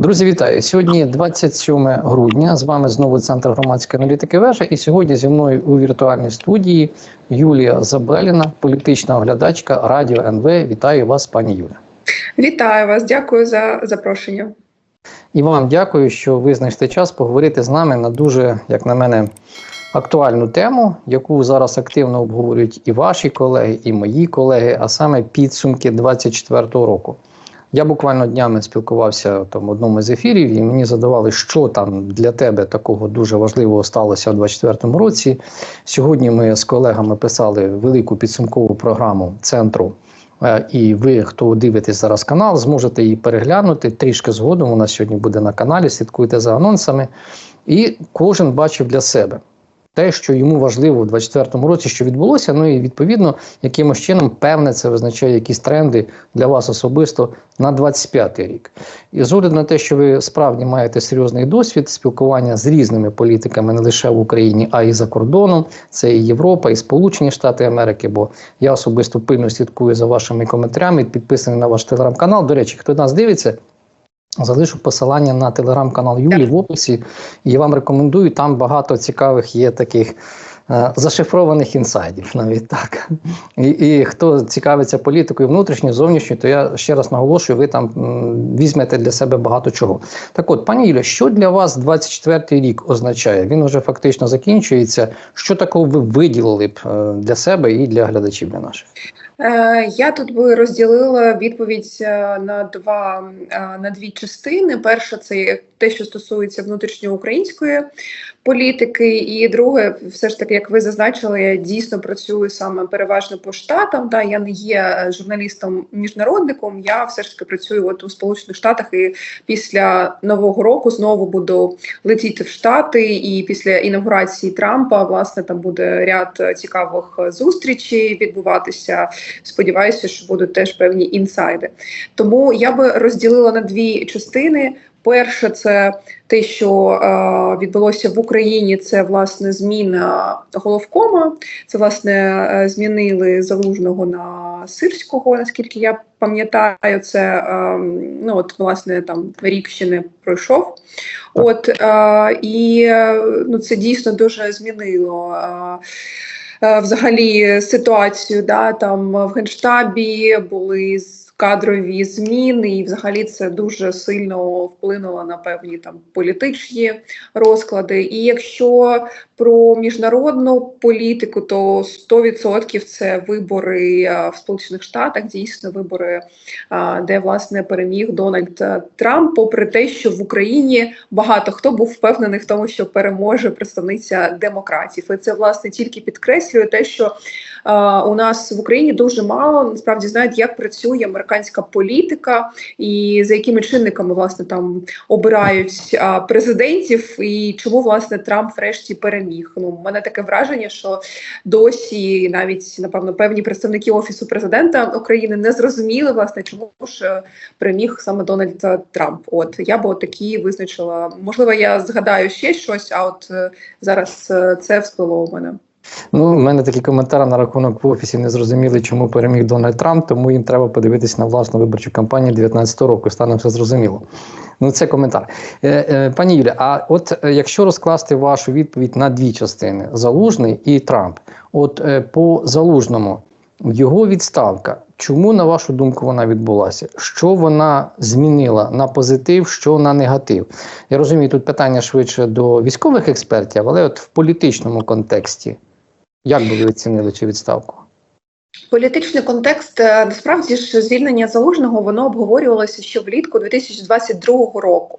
Друзі, вітаю! Сьогодні 27 грудня. З вами знову центр громадської аналітики Вежа. І сьогодні зі мною у віртуальній студії Юлія Забеліна, політична оглядачка Радіо НВ. Вітаю вас, пані Юля. Вітаю вас, дякую за запрошення. І вам дякую, що ви знайшли час поговорити з нами на дуже, як на мене, актуальну тему, яку зараз активно обговорюють і ваші колеги, і мої колеги, а саме підсумки 24-го року. Я буквально днями спілкувався там в одному з ефірів, і мені задавали, що там для тебе такого дуже важливого сталося у 2024 році. Сьогодні ми з колегами писали велику підсумкову програму центру. Е, І ви, хто дивитесь зараз канал, зможете її переглянути трішки згодом. У нас сьогодні буде на каналі. Слідкуйте за анонсами. І кожен бачив для себе те, що йому важливо у 2024 році, що відбулося. Ну і відповідно, якимось чином певне це визначає якісь тренди для вас особисто на 25 рік. І з огляду на те, що ви справді маєте серйозний досвід спілкування з різними політиками не лише в Україні, а й за кордоном. Це і Європа, і Сполучені Штати Америки. Бо я особисто пильно слідкую за вашими коментарями, підписаний на ваш телеграм-канал. До речі, хто нас дивиться. Залишу посилання на телеграм-канал Юлі в описі. І я вам рекомендую. Там багато цікавих є таких е, зашифрованих інсайдів, навіть так. І, і хто цікавиться політикою внутрішньою, зовнішньою, то я ще раз наголошую, ви там м, візьмете для себе багато чого. Так от, пані Юля, що для вас 24 рік означає? Він вже фактично закінчується. Що такого ви виділили б е, для себе і для глядачів для наших? Е, Я тут би розділила відповідь е, на два е, на дві частини. Перша це те, що стосується внутрішньоукраїнської політики, і друге, все ж таки, як ви зазначили, я дійсно працюю саме переважно по штатам. Да, я не є е, журналістом міжнародником. Я все ж таки працюю от у Сполучених Штатах і після нового року знову буду летіти в Штати. І після інаугурації Трампа власне там буде ряд цікавих зустрічей відбуватися. Сподіваюся, що будуть теж певні інсайди. Тому я би розділила на дві частини. Перше, це те, що е, відбулося в Україні, це власне зміна головкома. Це власне е, змінили залужного на сирського, наскільки я пам'ятаю, це е, ну от власне там рік ще не пройшов. От е, і е, ну це дійсно дуже змінило. Е, е, Взагалі ситуацію, да там в генштабі були кадрові зміни, і взагалі це дуже сильно вплинуло на певні там політичні розклади. І якщо про міжнародну політику, то 100% це вибори в Сполучених Штатах, дійсно вибори, де власне переміг Дональд Трамп, попри те, що в Україні багато хто був впевнений в тому, що переможе представниця демократів, і це власне тільки підкреслює те, що у нас в Україні дуже мало насправді знають, як працює американська політика і за якими чинниками власне там обирають президентів, і чому власне Трамп врешті переміг. Ну, у мене таке враження, що досі навіть напевно певні представники офісу президента України не зрозуміли власне, чому ж е, переміг саме Дональд Трамп. От я би такі визначила. Можливо, я згадаю ще щось, а от е, зараз е, це всплило у мене. Ну, у мене такі коментарі на рахунок в офісі не зрозуміли, чому переміг Дональд Трамп, тому їм треба подивитись на власну виборчу кампанію 2019 року. Стане все зрозуміло. Ну, це коментар. Е, е, пані Юля, а от е, якщо розкласти вашу відповідь на дві частини: Залужний і Трамп, от е, по залужному його відставка. Чому, на вашу думку, вона відбулася? Що вона змінила на позитив, що на негатив? Я розумію, тут питання швидше до військових експертів, але от в політичному контексті, як би ви оцінили цю відставку? Політичний контекст е, насправді ж звільнення залужного воно обговорювалося ще влітку 2022 року.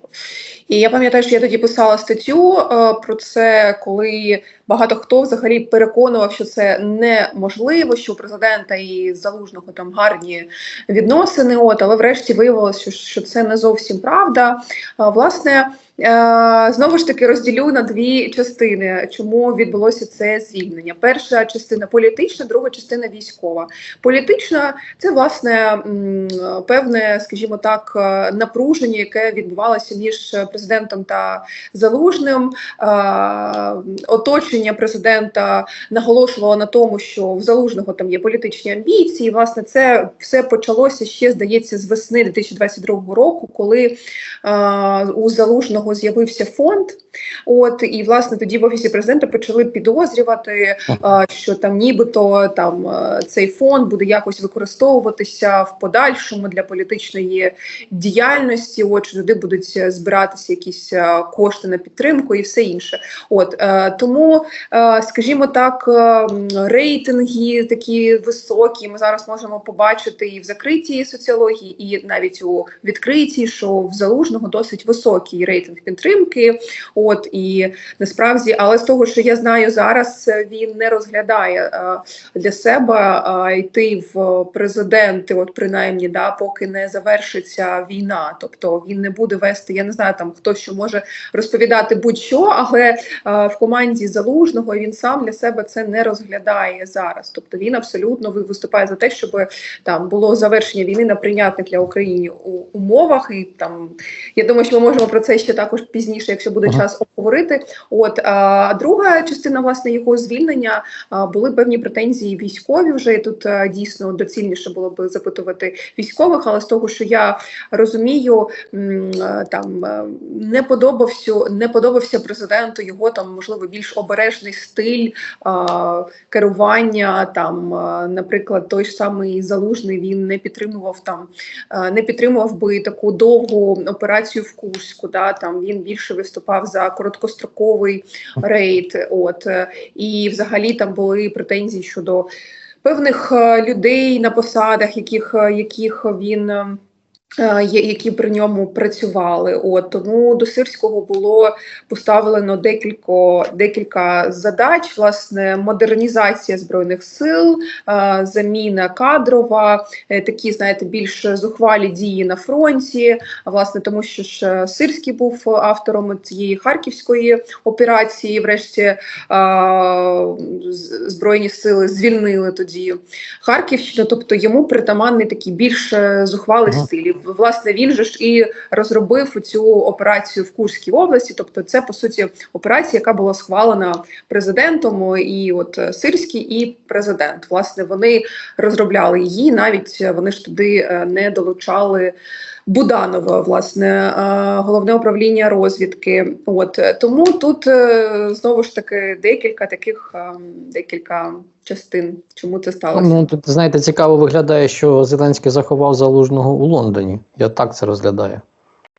І я пам'ятаю, що я тоді писала статтю е, про це, коли багато хто взагалі переконував, що це неможливо, що у президента і залужного там гарні відносини. От але врешті виявилося, що, що це не зовсім правда. А, власне. Е, Знову ж таки розділю на дві частини, чому відбулося це звільнення. Перша частина політична, друга частина військова. Політична це власне певне, скажімо так, е, напруження, яке відбувалося між президентом та залужним, е, оточення оточення президента наголошувало на тому, що в залужного там є політичні амбіції. Власне, це все почалося ще, здається, з весни 2022 року, коли е, у залужного з'явився фонд. От і власне тоді в офісі президента почали підозрювати, е, що там нібито там е, цей фонд буде якось використовуватися в подальшому для політичної діяльності. От що туди будуть збиратися якісь е, кошти на підтримку і все інше. От е, тому, скажімо так, е, рейтинги такі високі. Ми зараз можемо побачити і в закритій соціології, і навіть у відкритій, що в залужного досить високий рейтинг підтримки. От і насправді, але з того, що я знаю зараз, е, він не розглядає е, для себе е, йти в президенти, от принаймні, да, поки не завершиться війна. Тобто він не буде вести. Я не знаю, там хто що може розповідати будь-що, але е, в команді залужного він сам для себе це не розглядає зараз. Тобто він абсолютно виступає за те, щоб там було завершення війни на прийнятних для України умовах. І там я думаю, що ми можемо про це ще також пізніше, якщо буде Ага. час обговорити. От а друга частина власне його звільнення а, були певні претензії військові. Вже і тут а, дійсно доцільніше було би запитувати військових, але з того, що я розумію, там не подобався, не подобався президенту його там можливо більш обережний стиль керування. Там, наприклад, той ж самий залужний він не підтримував там, не підтримував би таку довгу операцію в Курську. Да, там він більше виступав за короткостроковий рейд. От е, і взагалі там були претензії щодо певних е, людей на посадах, яких, е, яких він. Е, Які при ньому працювали, от тому до сирського було поставлено декілька декілька задач: власне, модернізація збройних сил, е, заміна кадрова, е, такі знаєте, більш зухвалі дії на фронті. Власне, тому що ж Сирський був автором цієї харківської операції. Врешті збройні сили звільнили тоді Харківщину. Тобто йому притаманний такий більш зухвалий стиль. Власне, він же ж і розробив цю операцію в Курській області. Тобто, це по суті операція, яка була схвалена президентом. І от е, Сирський і президент. Власне, вони розробляли її. Навіть е, вони ж туди е, не долучали. Буданова, власне, головне управління розвідки. От тому тут знову ж таки декілька таких е, декілька частин. Чому це сталося? Ну, тут, знаєте, цікаво виглядає, що Зеленський заховав залужного у Лондоні. Я так це розглядаю.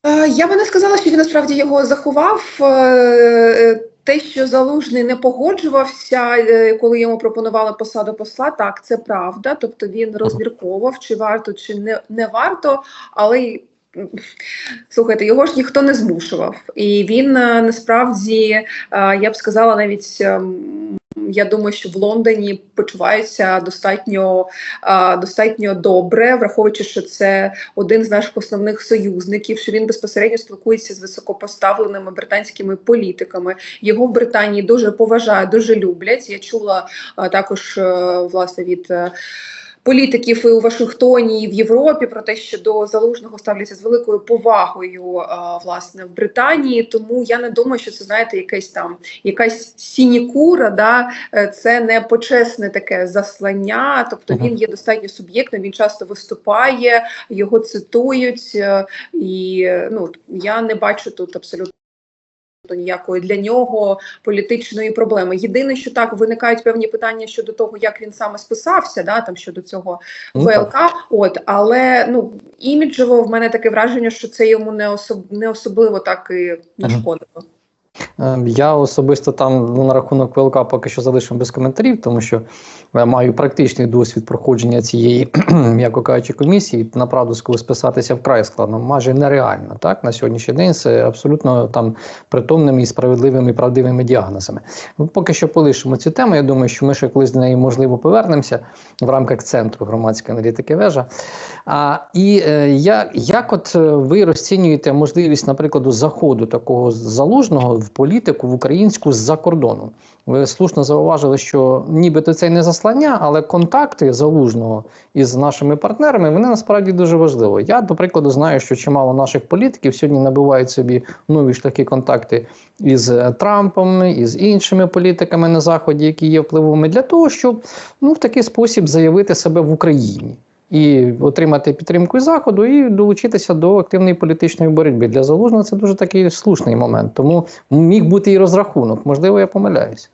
Е, Я би не сказала, що він насправді його заховав. Е, е, Те, що залужний не погоджувався, е, коли йому пропонували посаду посла, так це правда. Тобто він розмірковував, чи варто, чи не, не варто, але слухайте, його ж ніхто не змушував. І він насправді, я б сказала, навіть. Я думаю, що в Лондоні почуваються достатньо, достатньо добре, враховуючи, що це один з наших основних союзників, що він безпосередньо спілкується з високопоставленими британськими політиками. Його в Британії дуже поважають, дуже люблять. Я чула також е, власне від. Е, Політиків і у Вашингтоні і в Європі про те, що до залужного ставляться з великою повагою власне в Британії. Тому я не думаю, що це знаєте, якась там якась сінікура, да е, це не почесне таке заслання. Тобто він є достатньо суб'єктним. Він часто виступає, його цитують, е, і е, ну я не бачу тут абсолютно. Ніякої для нього політичної проблеми. Єдине, що так виникають певні питання щодо того, як він саме списався, да там щодо цього Ну. ВЛК. От але ну іміджево в мене таке враження, що це йому не особ не особливо так і нашкодило. Е, Я особисто там ну, на рахунок ВЛК поки що залишимо без коментарів, тому що я маю практичний досвід проходження цієї, м'яко кажучи, комісії. Направду скоро списатися вкрай складно, майже нереально. Так на сьогоднішній день це абсолютно там притомними і справедливими і правдивими діагнозами. Ну, поки що полишимо цю тему. Я думаю, що ми ще колись до неї можливо повернемося в рамках центру громадської аналітики вежа. А, і е, я, як от е, ви розцінюєте можливість, наприклад, заходу такого залужного в політику? Політику в українську з-за кордону. Ви слушно зауважили, що нібито це не заслання, але контакти залужного із нашими партнерами вони насправді дуже важливі. Я, до прикладу, знаю, що чимало наших політиків сьогодні набивають собі нові шляхи контакти із е, Трампом, із іншими політиками на заході, які є впливовими, для того, щоб ну в такий спосіб заявити себе в Україні. І отримати підтримку заходу, і долучитися до активної політичної боротьби для залужного це дуже такий слушний момент. Тому міг бути і розрахунок. Можливо, я помиляюсь.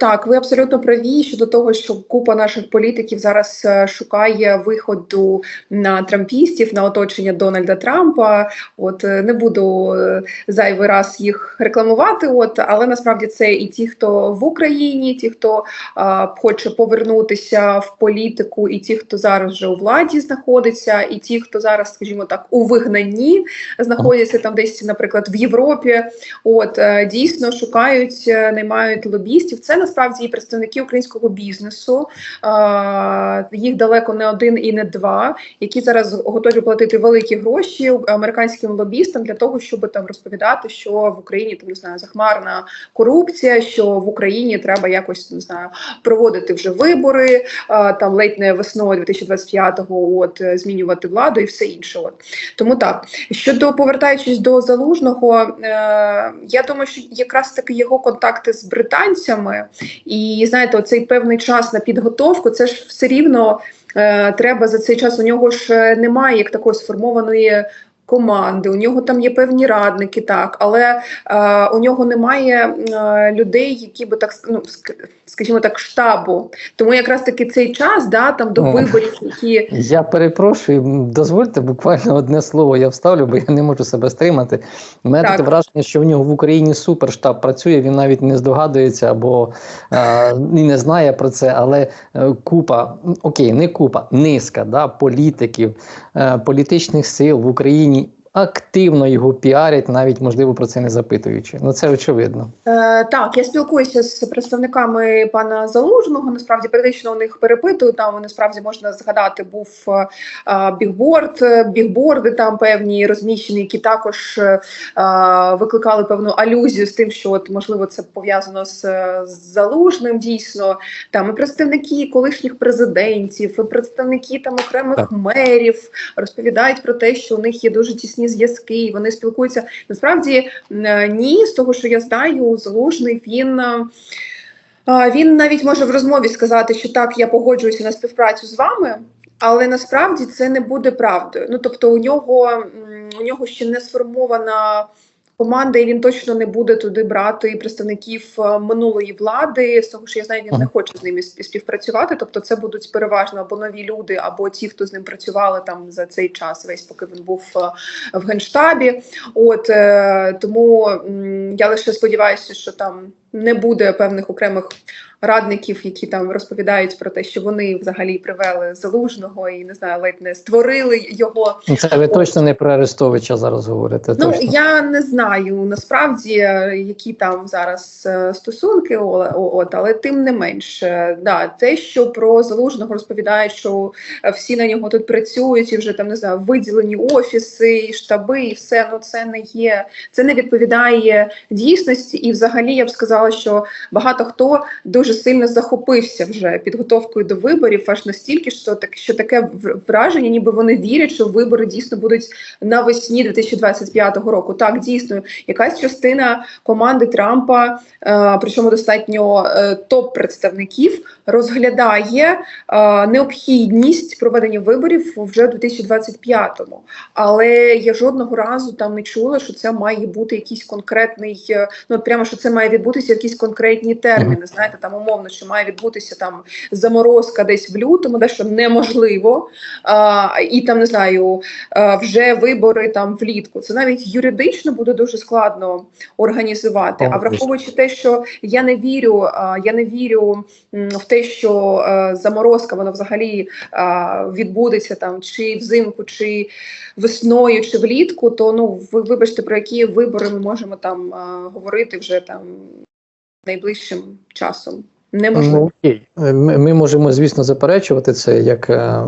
Так, ви абсолютно праві щодо того, що купа наших політиків зараз е, шукає виходу на трампістів, на оточення Дональда Трампа. От е, не буду е, зайвий раз їх рекламувати. От але насправді це і ті, хто в Україні, ті, хто а, хоче повернутися в політику, і ті, хто зараз вже у владі знаходиться, і ті, хто зараз, скажімо так, у вигнанні знаходяться там, десь, наприклад, в Європі. От дійсно шукають, наймають лобістів. Це насправді і представники українського бізнесу. Е, Їх далеко не один і не два, які зараз готові платити великі гроші американським лобістам для того, щоб там розповідати, що в Україні там не знаю захмарна корупція, що в Україні треба якось не знаю проводити вже вибори, е, там ледь не весною 2025-го, от змінювати владу і все інше. От тому так щодо повертаючись до залужного, е, я думаю, що якраз таки його контакти з британцями, і знаєте, оцей певний час на підготовку, це ж все рівно е, треба за цей час. У нього ж е, немає як такої сформованої. Команди, у нього там є певні радники, так, але е, у нього немає е, людей, які би так ну, скажімо так, штабу. Тому якраз таки цей час, да, там до О. виборів, які Я перепрошую, дозвольте буквально одне слово я вставлю, бо я не можу себе стримати. У мене таке враження, що в нього в Україні суперштаб працює, він навіть не здогадується або е, не знає про це, але е, купа, окей, не купа, низка да, політиків, е, політичних сил в Україні активно його піарять, навіть можливо про це не запитуючи. Ну це очевидно. Е, так, я спілкуюся з представниками пана Залужного. Насправді періодично у них перепитую. Там вони справді можна згадати, був е, е, бігборд, е, бігборди там певні розміщені, які також е, е, викликали певну алюзію з тим, що от можливо це пов'язано з, е, з залужним. Дійсно, там і представники колишніх президентів, і представники там окремих Так. мерів розповідають про те, що у них є дуже тісні зв'язки, і вони спілкуються. Насправді е, ні, з того, що я знаю, залужний він. е, е, Він навіть може в розмові сказати, що так, я погоджуюся на співпрацю з вами, але насправді це не буде правдою. Ну тобто, у нього у нього ще не сформована команда, і він точно не буде туди брати представників е, минулої влади. З того, що я знаю, він не хоче з ними спів- співпрацювати. Тобто, це будуть переважно або нові люди, або ті, хто з ним працювали там за цей час, весь поки він був е, в генштабі. От е, тому я лише сподіваюся, що там не буде певних окремих радників, які там розповідають про те, що вони взагалі привели залужного і не знаю, ледь не створили його. Це ви точно не про Арестовича зараз говорите. Ну точно. я не знаю насправді, які там зараз е, стосунки, от, але тим не менш, е, да, те, що про залужного розповідають, що е, всі на нього тут працюють, і вже там не знаю, виділені офіси, і штаби, і все ну це не є, це не відповідає дійсності. І взагалі я б сказала, що багато хто дуже сильно захопився вже підготовкою до виборів, аж настільки, що так що таке враження, ніби вони вірять, що вибори дійсно будуть навесні 2025 року. Так, дійсно, якась частина команди Трампа, е, причому достатньо е, топ-представників, розглядає е, необхідність проведення виборів вже в 2025-му. Але я жодного разу там не чула, що це має бути якийсь конкретний, е, ну прямо що це має відбутися якісь конкретні терміни. Знаєте, там умовно, що має відбутися там заморозка десь в лютому, де що неможливо, а, і там не знаю, а, вже вибори там влітку. Це навіть юридично буде дуже складно організувати. А враховуючи те, що я не вірю, а, я не вірю м, в те, що е, заморозка вона взагалі а, відбудеться там чи взимку, чи весною, чи влітку, то ну ви вибачте, про які вибори ми можемо там а, говорити вже там найближчим часом. Неможливо. Ну, окей. Ми, ми можемо, звісно, заперечувати це як е,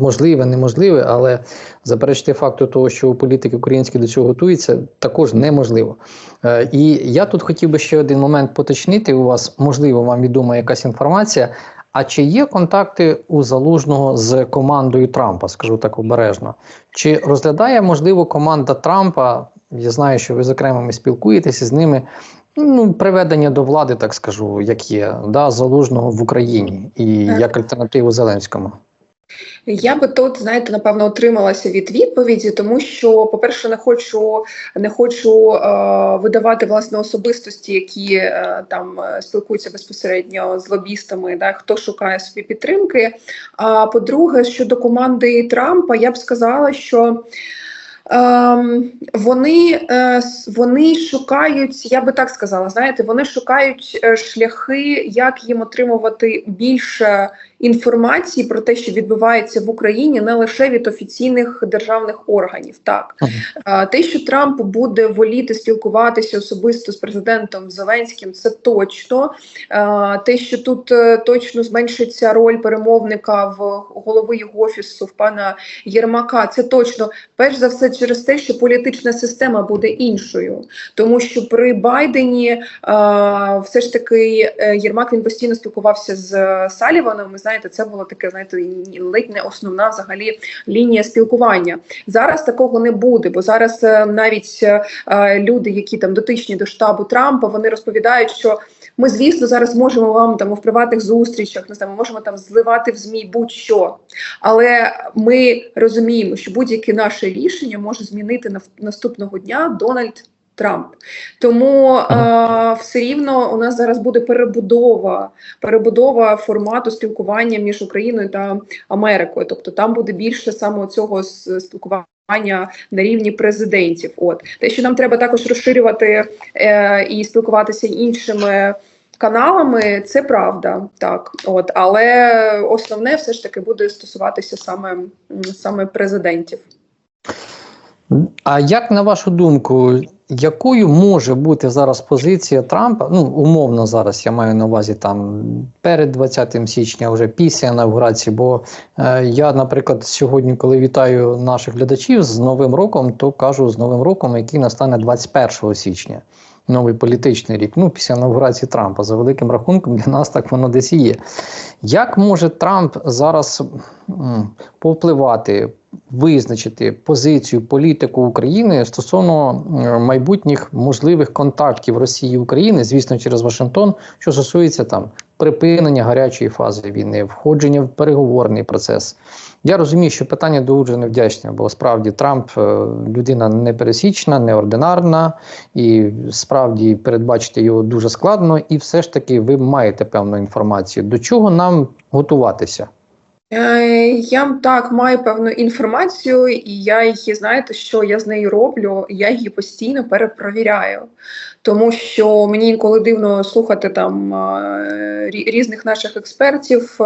можливе, неможливе, але заперечити факту того, що політики українські до цього готуються, також неможливо. Е, і я тут хотів би ще один момент поточнити у вас, можливо, вам відома якась інформація. А чи є контакти у залужного з командою Трампа, скажу так обережно? Чи розглядає можливо команда Трампа? Я знаю, що ви з окремими спілкуєтеся з ними. Ну, приведення до влади, так скажу, як є, да, залужного в Україні і як альтернативу Зеленському. Я би тут, знаєте, напевно, утрималася від відповіді, тому що, по-перше, не хочу не хочу е, видавати власне особистості, які е, там е, спілкуються безпосередньо з лобістами, да, хто шукає собі підтримки. А по-друге, щодо команди Трампа, я б сказала, що. Ем, вони е, вони шукають, я би так сказала, знаєте, вони шукають е, шляхи, як їм отримувати більше інформації про те, що відбувається в Україні, не лише від офіційних державних органів. Так. Е, те, що Трамп буде воліти спілкуватися особисто з президентом Зеленським, це точно. Те, що тут е, точно зменшиться роль перемовника в голови його офісу в пана Єрмака, це точно перш за все через те, що політична система буде іншою, тому що при Байдені е, все ж таки е, Єрмак він постійно спілкувався з е, Саліваном. Ви знаєте, це було таке, знаєте, ледь не основна взагалі лінія спілкування. Зараз такого не буде, бо зараз е, навіть е, люди, які там дотичні до штабу Трампа, вони розповідають, що. Ми, звісно, зараз можемо вам там в приватних зустрічах, не знаю, ми можемо там зливати в змі будь-що, але ми розуміємо, що будь-яке наше рішення може змінити наступного дня Дональд Трамп. Тому е, все рівно у нас зараз буде перебудова, перебудова формату спілкування між Україною та Америкою. Тобто там буде більше саме цього спілкування. На рівні президентів, от те, що нам треба також розширювати е, і спілкуватися іншими каналами, це правда, так от, але основне все ж таки буде стосуватися саме, саме президентів. А як на вашу думку, якою може бути зараз позиція Трампа? Ну, умовно, зараз я маю на увазі там перед 20 січня, вже після інавгурації, бо е, я, наприклад, сьогодні, коли вітаю наших глядачів з Новим роком, то кажу з Новим роком, який настане 21 січня. Новий політичний рік, ну після інавгурації Трампа, за великим рахунком, для нас так воно десь і є. Як може Трамп зараз повпливати, визначити позицію політику України стосовно майбутніх можливих контактів Росії і України, звісно, через Вашингтон, що стосується там припинення гарячої фази війни, входження в переговорний процес. Я розумію, що питання дуже невдячне, бо справді Трамп е, людина непересічна, неординарна, і справді передбачити його дуже складно. І все ж таки ви маєте певну інформацію. До чого нам готуватися? Е, Я так маю певну інформацію, і я її знаєте, що я з нею роблю. Я її постійно перепровіряю, тому що мені інколи дивно слухати там різних наших експертів,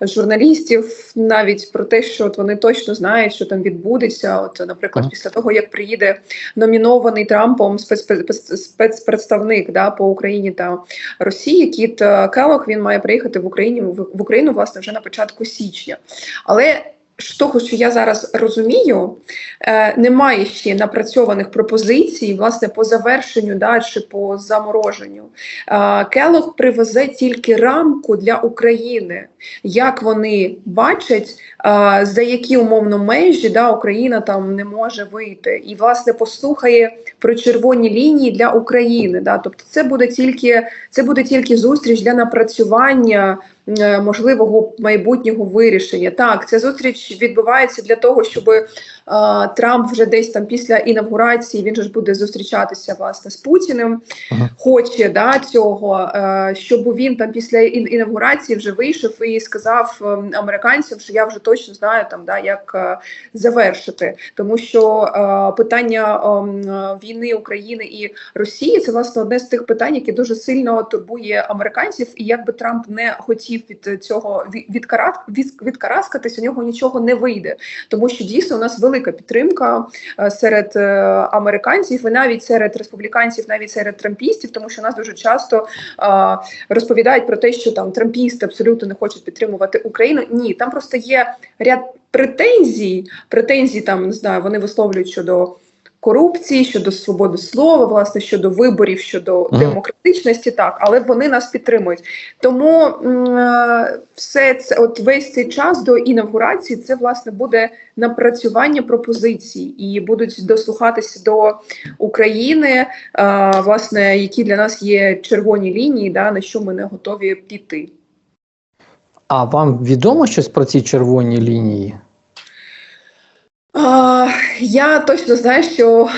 журналістів, навіть про те, що от вони точно знають, що там відбудеться. От, наприклад, після того як приїде номінований Трампом спецпред- спецпредставник да, по Україні та Росії, Кіт Келох, він має приїхати в Україні в Україну власне вже на початку січня. Але з того, що я зараз розумію, е, немає ще напрацьованих пропозицій власне по завершенню да, чи по замороженню. Е, Келох привезе тільки рамку для України, як вони бачать, е, за які умовно межі да, Україна там не може вийти, і власне послухає про червоні лінії для України. Да, тобто, це буде тільки це буде тільки зустріч для напрацювання можливого майбутнього вирішення. Так, ця зустріч відбувається для того, щоб е, Трамп вже десь там після інавгурації він же ж буде зустрічатися власне з Путіним. Ага. Хоче да цього, е, щоб він там після ін- інавгурації вже вийшов і сказав ем, американцям, що я вже точно знаю там, да як е, завершити, тому що е, питання ем, е, війни України і Росії це власне одне з тих питань, яке дуже сильно турбує американців, і як би Трамп не хотів хотів від цього від- від- відкараскатись, у нього нічого не вийде, тому що дійсно у нас велика підтримка е, серед е, американців і навіть серед республіканців, навіть серед трампістів, тому що нас дуже часто е, розповідають про те, що там трампісти абсолютно не хочуть підтримувати Україну. Ні, там просто є ряд претензій. Претензій там не знаю, вони висловлюють щодо. Корупції щодо свободи слова, власне щодо виборів, щодо Мгм. демократичності, так, але вони нас підтримують. Тому е, все це, от весь цей час до інавгурації, це власне буде напрацювання пропозицій і будуть дослухатися до України, е, власне, які для нас є червоні лінії, да, на що ми не готові піти. А вам відомо щось про ці червоні лінії? Я точно знаю, що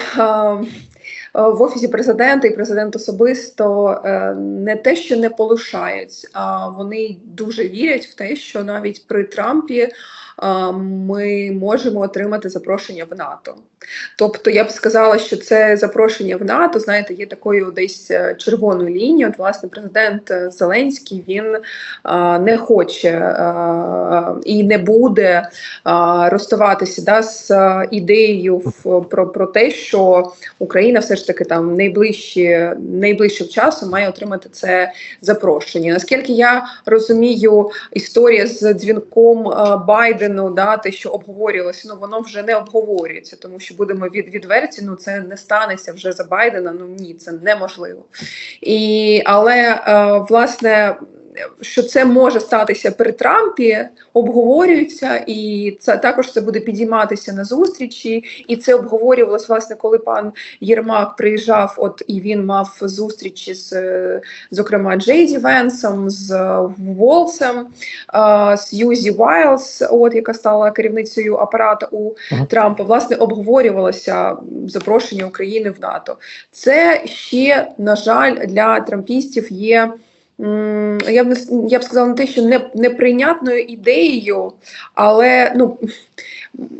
в офісі президента і президент особисто е, не те, що не полишають, а вони дуже вірять в те, що навіть при Трампі ми можемо отримати запрошення в НАТО. Тобто я б сказала, що це запрошення в НАТО, знаєте, є такою десь е, червоною лінією. От, власне, президент е, Зеленський він а, не хоче а, і не буде а, розставатися да, з ідеєю в, про, про те, що Україна все ж таки там найближчі, найближчим часом має отримати це запрошення. Наскільки я розумію, історія з дзвінком а, Байдену, да, те, що обговорювалося, ну воно вже не обговорюється, тому що будемо від, відверті, ну це не станеться вже за Байдена. Ну ні, це неможливо. І але е, власне. Що це може статися при Трампі, обговорюється, і це також це буде підійматися на зустрічі. І це обговорювалось власне, коли пан Єрмак приїжджав. От і він мав зустрічі з зокрема Джейді Венсом, з Волсом, з Юзі Вайлз, от яка стала керівницею апарату у Ага. Трампа. Власне обговорювалося запрошення України в НАТО. Це ще на жаль для трампістів є. Я б я б сказала не те, що не неприйнятною ідеєю, але ну,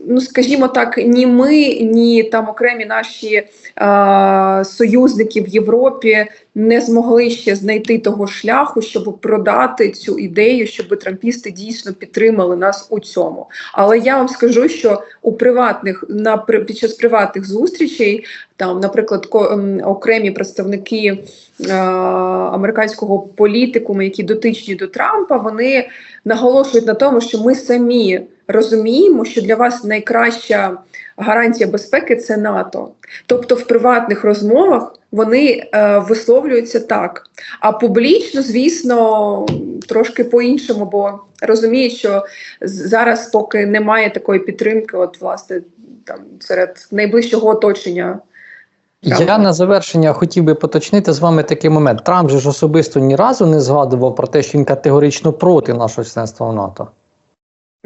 ну скажімо так, ні ми, ні там окремі наші е, союзники в Європі не змогли ще знайти того шляху, щоб продати цю ідею, щоб трампісти дійсно підтримали нас у цьому. Але я вам скажу, що у приватних на під час приватних зустрічей, там, наприклад, ко, ем, окремі представники е, американського політикуму, які дотичні до Трампа, вони наголошують на тому, що ми самі розуміємо, що для вас найкраща гарантія безпеки це НАТО. Тобто в приватних розмовах вони е, висловлюються так. А публічно, звісно, трошки по-іншому, бо розуміють, що зараз, поки немає такої підтримки, от власне там серед найближчого оточення. Я на завершення хотів би поточнити з вами такий момент. Трамп же ж особисто ні разу не згадував про те, що він категорично проти нашого членства в НАТО.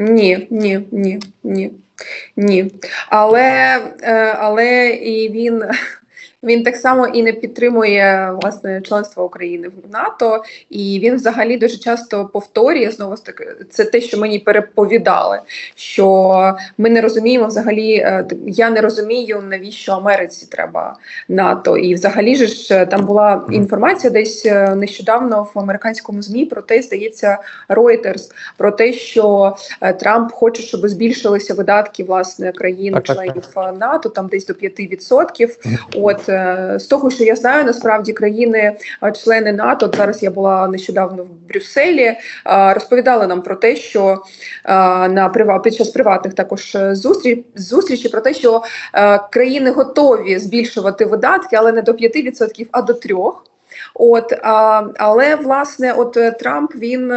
Ні, ні, ні, ні, ні. Але, е, але і він. Він так само і не підтримує власне членство України в НАТО, і він взагалі дуже часто повторює знову ж таки це те, що мені переповідали. Що ми не розуміємо взагалі. е, Я не розумію, навіщо Америці треба НАТО. І взагалі ж е, там була інформація десь е, нещодавно в американському змі про те, здається, Reuters, про те, що Трамп хоче, щоб збільшилися видатки власне країн-членів НАТО, там десь до 5%. От з того, що я знаю, насправді країни, е, НАТО, зараз я була нещодавно в Брюсселі, е, розповідали нам про те, що е, на під час приватних також е, зустріч зустрічі про те, що е, країни готові збільшувати видатки, але не до 5%, а до 3%. От а, але власне, от е, Трамп він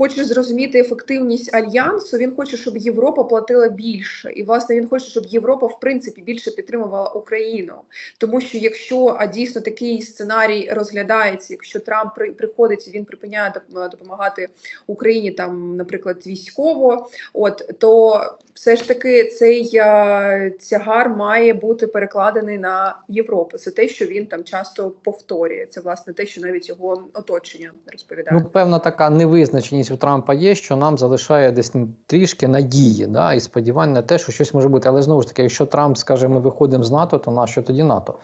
е, хоче зрозуміти ефективність альянсу. Він хоче, щоб Європа платила більше, і власне він хоче, щоб Європа в принципі більше підтримувала Україну. Тому що якщо а дійсно такий сценарій розглядається, якщо Трамп при, приходить, він припиняє доп- допомагати Україні, там, наприклад, військово, от то все ж таки цей е, тягар має бути перекладений на Європу. Це те, що він там часто повторює. Це власне те, що навіть його оточення розповідає. Ну, певна така невизначеність у Трампа є, що нам залишає десь трішки надії, да, і сподівань на те, що щось може бути. Але знову ж таки, якщо Трамп скаже, ми виходимо з НАТО, то на що тоді НАТО?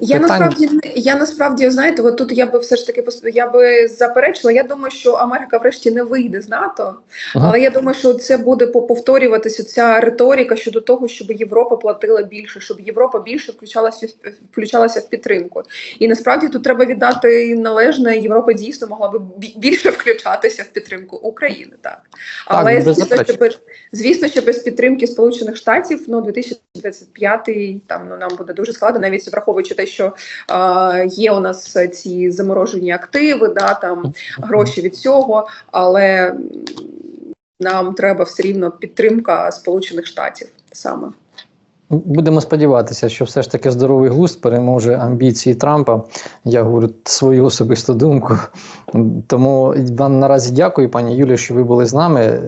Я Питання- насправді я насправді знаєте, от тут я би все ж таки я би заперечила. Я думаю, що Америка врешті не вийде з НАТО, Ага. але я думаю, що це буде по- повторюватися ця риторика щодо того, щоб Європа платила більше, щоб Європа більше включалася включалася в підтримку. І насправді тут треба віддати належне. Європа дійсно могла би бі- більше включатися в підтримку України. Так, але без звісно, що без звісно, що без підтримки Сполучених Штатів ну 2025 там ну нам буде дуже складно, навіть враховуючи те, що е, є у нас ці заморожені активи, да там гроші від цього, але нам треба все рівно підтримка Сполучених Штатів саме. Будемо сподіватися, що все ж таки здоровий глузд переможе амбіції Трампа. Я говорю свою особисту думку. Тому вам наразі дякую, пані Юлі, що ви були з нами.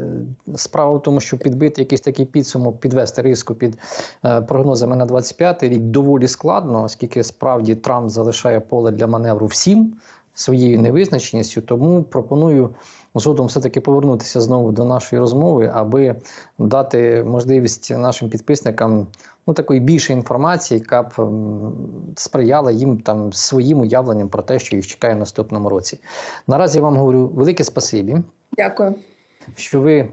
Справа в тому, що підбити якийсь такий підсумок, підвести риску під е, прогнозами на 25-й рік доволі складно, оскільки справді Трамп залишає поле для маневру всім своєю невизначеністю. Тому пропоную згодом все-таки повернутися знову до нашої розмови, аби дати можливість нашим підписникам ну такої більше інформації, яка б сприяла їм там своїм уявленням про те, що їх чекає в наступному році. Наразі я вам говорю велике спасибі, Дякую. що ви.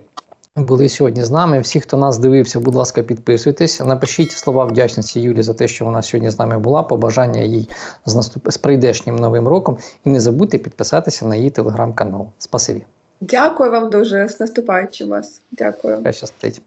Були сьогодні з нами. Всі, хто нас дивився, будь ласка, підписуйтесь. Напишіть слова вдячності Юлі за те, що вона сьогодні з нами була. Побажання їй з наступ... з прийдешнім новим роком. І не забудьте підписатися на її телеграм-канал. Спасибі. Дякую вам дуже з наступаючим вас. Дякую. Щастить.